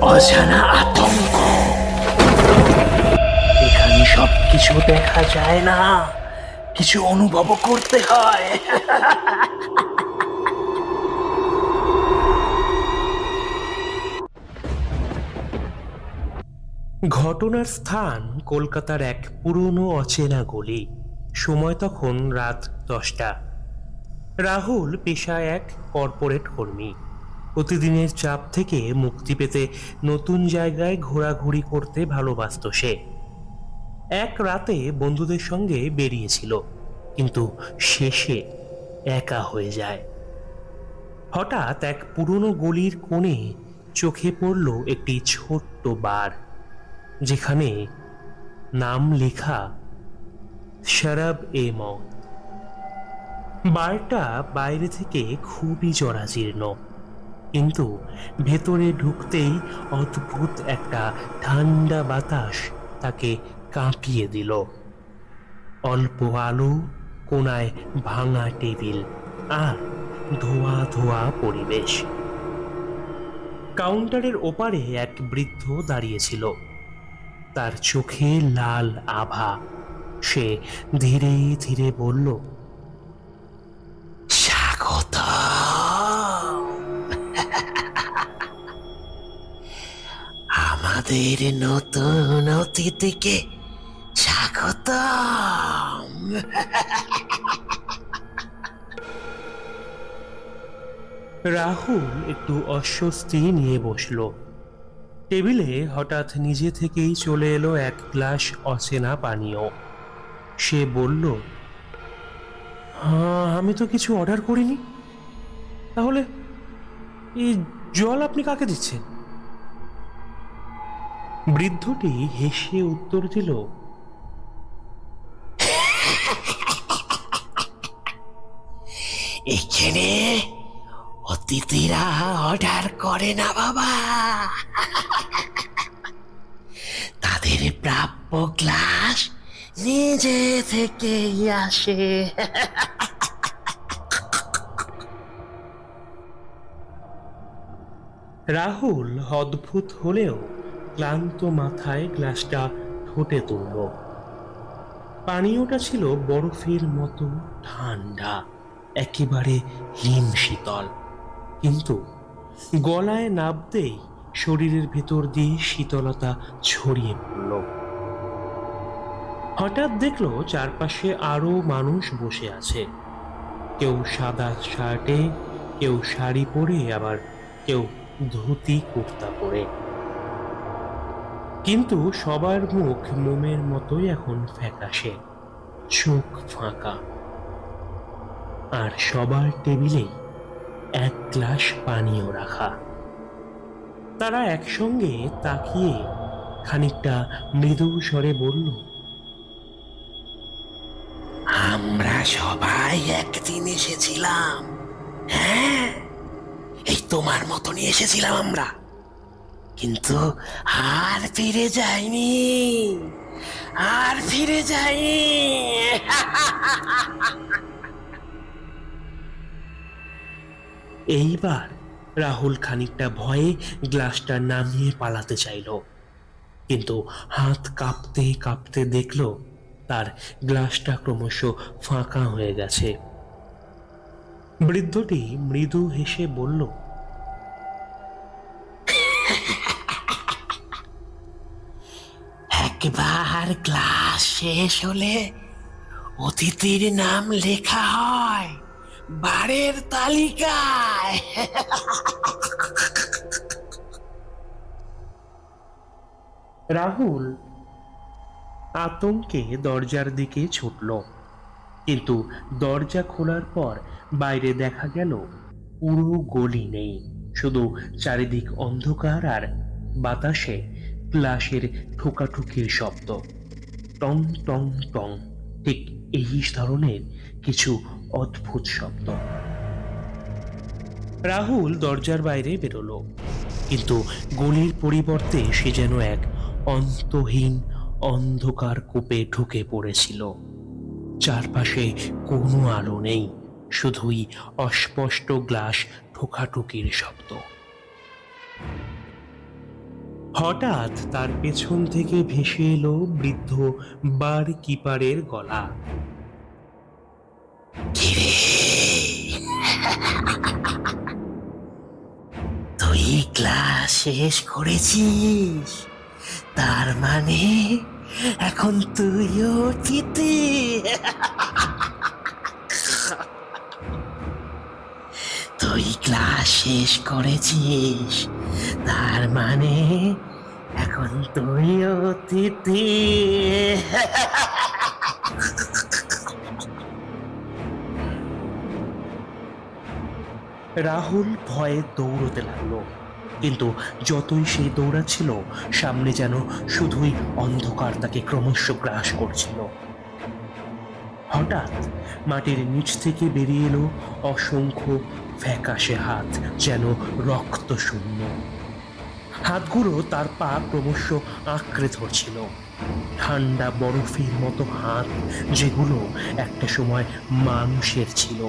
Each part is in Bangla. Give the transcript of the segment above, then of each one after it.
অজানা আতঙ্ক। এখানে সবকিছু দেখা যায় না। কিছু অনুভব করতে হয়। ঘটনার স্থান কলকাতার এক পুরনো অচেনা গলি। সময় তখন রাত দশটা। রাহুল পেশায় এক কর্পোরেট কর্মী। প্রতিদিনের চাপ থেকে মুক্তি পেতে নতুন জায়গায় ঘোরাঘুরি করতে ভালোবাসত সে। এক রাতে বন্ধুদের সঙ্গে বেরিয়েছিল, কিন্তু শেষে একা হয়ে যায়। হঠাৎ এক পুরনো গলির কোণে চোখে পড়ল একটি ছোট্ট বার, যেখানে নাম লেখা, শরাব এ মত। বারটা বাইরে থেকে খুবই জরাজীর্ণ। কিন্তু ভেতরে ঢুকতেই অদ্ভুত একটা ঠান্ডা বাতাস তাকে কাঁপিয়ে দিল। অল্প আলো কোনায় ভাঙা টেবিল আর ধোয়া ধোয়া পরিবেশ। কাউন্টারের ওপারে এক বৃদ্ধ দাঁড়িয়েছিল। তার চোখে লাল আভা। সে ধীরে ধীরে বলল আমাদের নতুন অতিথিকে স্বাগত রাহুল একটু অস্বস্তি নিয়ে বসল। টেবিলে হঠাৎ নিজে থেকেই চলে এলো এক গ্লাস অচেনা পানীয়। সে বলল হ্যাঁ আমি তো কিছু অর্ডার করিনি। তাহলে এই জল আপনি কাকে দিচ্ছেন? বৃদ্ধটি হেসে উত্তর দিল এখানে অতিথিরা অর্ডার করে না বাবা। তাদের প্রাপ্য গ্লাস নিজে থেকেই আসে। রাহুল অদ্ভুত হলেও ক্লান্ত মাথায় গ্লাসটা ঠোঁটে তুলল। পানীয়টা ছিল বরফের মতো ঠান্ডা, একেবারে হিম শীতল। কিন্তু গলায় নাবতেই শরীরের ভেতর দিয়ে শীতলতা ছড়িয়ে পড়ল। হঠাৎ দেখল চারপাশে আরও মানুষ বসে আছে। কেউ সাদা শার্টে, কেউ শাড়ি পরে, আবার কেউ ধুতি কুর্তা পরে। কিন্তু সবার মুখ মোমের মতোই এখন ফ্যাকাশে, চোখ ফাঁকা। আর সবার টেবিলেই এক গ্লাস পানীয় রাখা। তারা একসঙ্গে তাকিয়ে খানিকটা মৃদু স্বরে বলল, আমরা সবাই একদিন এসেছিলাম হ্যাঁ? এই তোমার মতনই এসেছিলাম আমরা। কিন্তু আর ফিরে যাইনি, আর ফিরে যাইনি। এইবার রাহুল খানিকটা ভয়ে গ্লাসটা নামিয়ে পালাতে চাইল, কিন্তু হাত কাঁপতে কাঁপতে দেখল তার গ্লাসটা ক্রমশ ফাঁকা হয়ে গেছে। বৃদ্ধটি মৃদু হেসে বলল একবার গ্লাস শেষ হলে অতিথির নাম লেখা হয় বারের তালিকায়। রাহুল আতঙ্কে দরজার দিকে ছুটল, কিন্তু দরজা খোলার পর বাইরে দেখা গেল পুরো গলি নেই, শুধু চারিদিক অন্ধকার আর বাতাসে ক্লাসের ঠোকাঠুকির শব্দ। টং টং টং। ঠিক এই ধরনের কিছু অদ্ভুত শব্দ। রাহুল দরজার বাইরে বেরোলো, কিন্তু গলির পরিবর্তে সে যেন এক অন্তহীন অন্ধকার কূপে ঢুকে পড়েছিল। চারপাশে কোনো আলো নেই, শুধুই অস্পষ্ট গ্লাস ঠোকাঠুকির শব্দ। হঠাৎ তার পেছন থেকে ভেসে এলো বৃদ্ধ বার কিপারের গলা তুই ক্লাস শেষ করেছিস? তার মানে এখন তুইও অতিথি তুই ক্লাস শেষ করেছিস। তার মানে এখন তুইও অতিথি। রাহুল ভয়ে দৌড়তে লাগল। কিন্তু যতই সে দৌড়াচ্ছিল, সামনে যেন শুধুই অন্ধকার তাকে ক্রমশ গ্রাস করছিল। হঠাৎ মাটির নিচ থেকে বেরিয়ে এলো অসংখ্য ফ্যাকাশে হাত, যেন রক্ত শূন্য। হাতগুলো তার পা ক্রমশ আঁকড়ে ধরছিল। ঠান্ডা বরফের মতো হাত, যেগুলো একটা সময় মানুষের ছিল।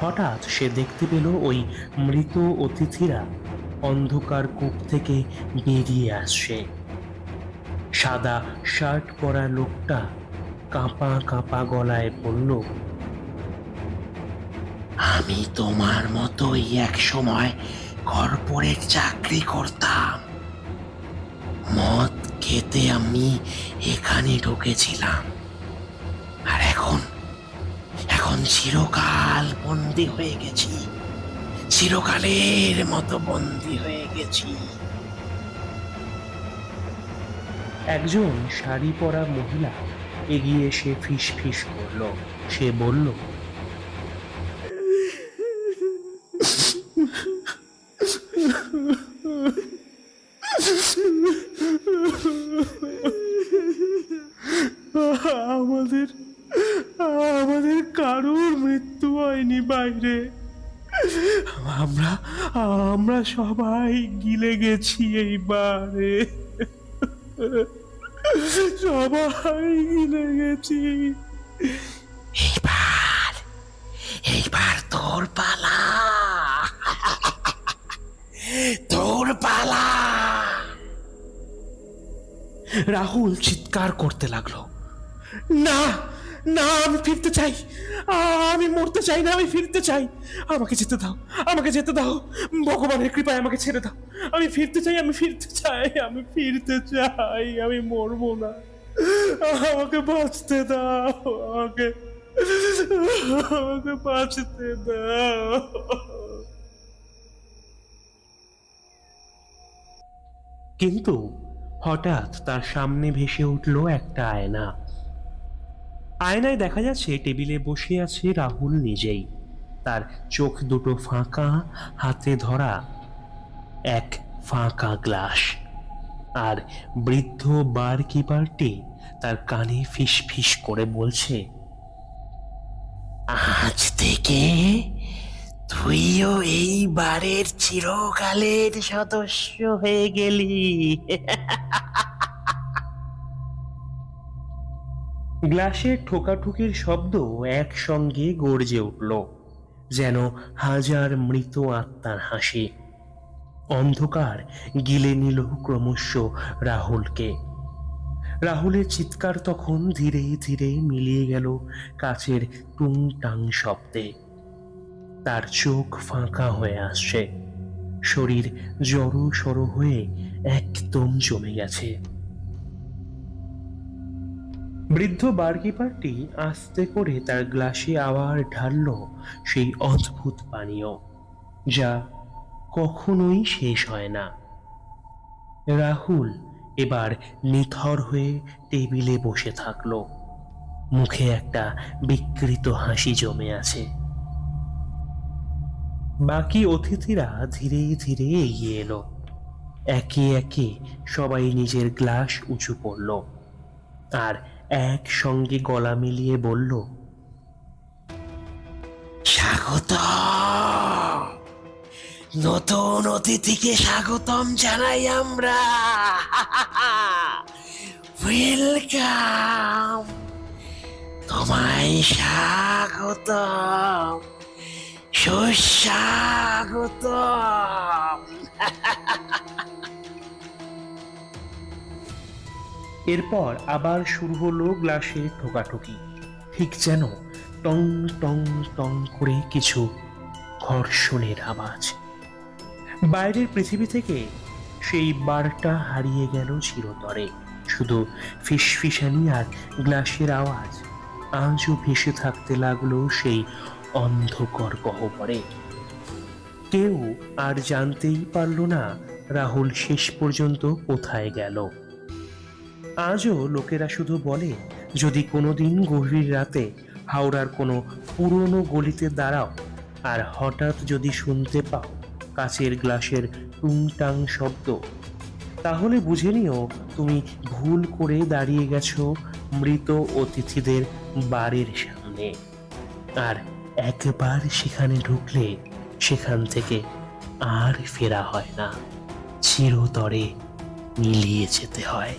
হঠাৎ সে দেখতে পেল ওই মৃত অতিথিরা অন্ধকার কূপ থেকে বেরিয়ে আসছে। সাদা শার্ট পরা লোকটা কাঁপা কাঁপা গলায় বলল আমি তোমার মতোই এক সময় কর্পোরেট চাকরি করতাম। মদ খেতে আমি এখানে ঢুকেছিলাম। আর এখন এখন চিরকাল বন্দি হয়ে গেছি। চিরকালের মতো বন্দি হয়ে গেছি। একজন শাড়ি পরা মহিলা এগিয়ে এসে ফিস ফিস করল। সে বলল, আমাদের আমাদের কারোর মৃত্যু হয়নি বাইরে। আমরা আমরা সবাই গিলে গেছি এইবারে। সবাই গিলে গেছি। এইবার এইবার তোর পালা। তোর পালা। রাহুল চিৎকার করতে লাগল। না না আমি ফিরতে চাই। আমি মরতে চাই না আমি ফিরতে চাই। আমাকে যেতে দাও আমাকে যেতে দাও। ভগবানের কৃপায় আমাকে ছেড়ে দাও। আমি ফিরতে চাই, আমি ফিরতে চাই, আমি ফিরতে চাই, আমি মরবো না। আমাকে বাঁচতে দাও, আমাকে আমাকে বাঁচতে দাও। কিন্তু হঠাৎ তার সামনে ভেসে উঠল একটা আয়না। আয়নায় দেখা যাচ্ছে টেবিলে বসে আছে রাহুল নিজেই। তার চোখ দুটো ফাঁকা, হাতে ধরা এক ফাঁকা গ্লাস। আর বৃদ্ধ বার কিপারটি তার কানে ফিস ফিস করে বলছে, আজ থেকে তুইও এই বারের চিরকালের সদস্য হয়ে গেলি। গ্লাসের ঠোকাঠুকির শব্দ একসঙ্গে গর্জে উঠল, যেন হাজার মৃত আত্মার হাসি। অন্ধকার গিলে নিল ক্রমশ রাহুলকে। রাহুলের চিৎকার তখন ধীরে ধীরে মিলিয়ে গেল কাছের টুংটাং শব্দে। তার চোখ ফাঁকা হয়ে আসছে। শরীর জড়ো সড়ো হয়ে একদম জমে গেছে। বৃদ্ধ বারকিপারটি আস্তে করে তার গ্লাসে আবার ঢালল সেই অদ্ভুত পানীয়, যা কখনোই শেষ হয় না। রাহুল এবার নিথর হয়ে টেবিলে বসে থাকল। মুখে একটা বিকৃত হাসি জমে আছে। বাকি অতিথিরা ধীরে ধীরে এগিয়ে এলো। একে একে সবাই নিজের গ্লাস উঁচু করল। আর একসঙ্গে গলা মিলিয়ে বলল স্বাগত নতুন অতিথিকে স্বাগতম জানাই আমরা। ওয়েলকাম তোমায় স্বাগত সুস্বাগত এরপর আবার শুরু হলো গ্লাসে ঠোকাঠুকি। ঠিক যেন টং টং টং করে কিছু ঘর্ষণের আওয়াজ। বাইরের পৃথিবী থেকে সেই বারটা হারিয়ে গেল চিরতরে। শুধু ফিসফিসানি আর গ্লাসের আওয়াজ আজও ভেসে থাকতে লাগল সেই অন্ধকর গহ্বরে। কেউ আর জানতেই পারল না রাহুল শেষ পর্যন্ত কোথায় গেল। আজও লোকেরা শুধু বলে, যদি কোনোদিন গভীর রাতে হাওড়ার কোনো পুরনো গলিতে দাঁড়াও, আর হঠাৎ যদি শুনতে পাও কাচের গ্লাসের টুংটাং শব্দ। তাহলে বুঝে নিও তুমি ভুল করে দাঁড়িয়ে গেছো মৃত অতিথিদের বাড়ির সামনে। আর একবার সেখানে ঢুকলে সেখান থেকে আর ফেরা হয় না। চিরতরে মিলিয়ে যেতে হয়।